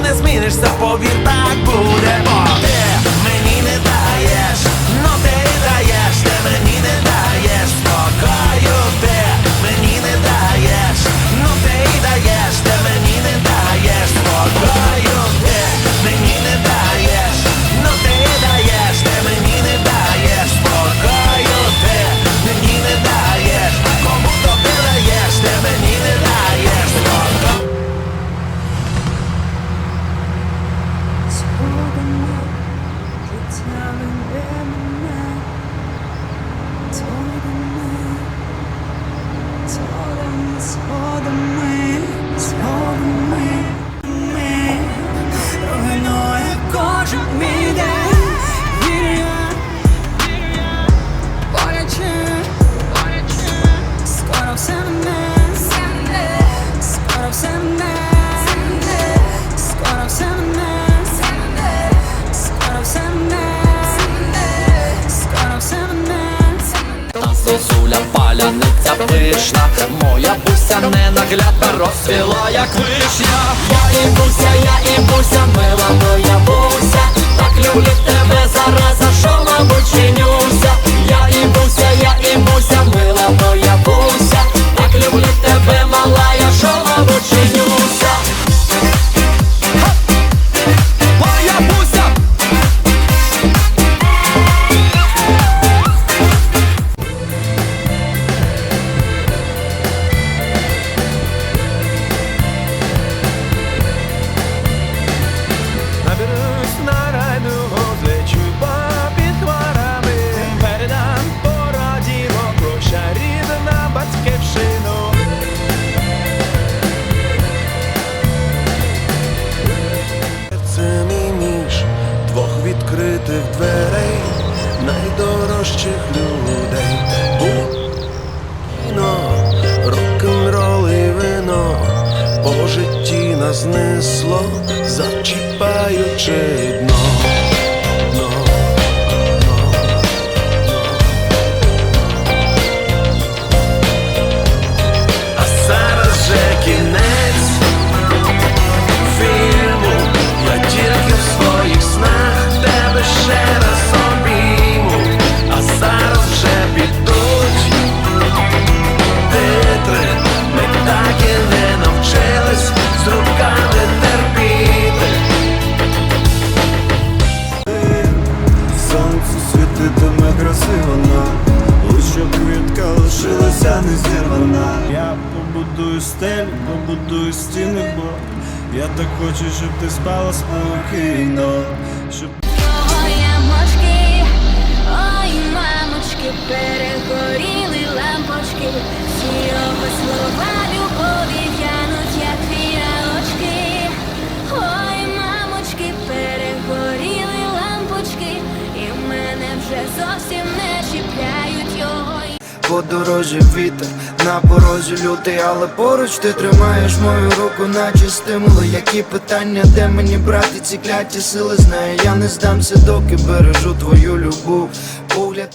не зміниш повір Sulla ця пишна, моя буся ненаглядна розцвіла, як вишня. Я і буся, я і буся, мила моя буся, так люблю тебе зараза, що мабуть чинюся. Я і буся, я і буся, мила моя буся, так люблю тебе, мала, я що мабуть чинюся. стелю, побудую стіни, бо я так хочу, щоб ти спала спокійно. По дорозі вітер, на порозі лютий, але поруч ти тримаєш мою руку, наче стимули. Які питання, де мені брати ці кляті сили? знає, я не здамся, доки бережу твою любов. Погляд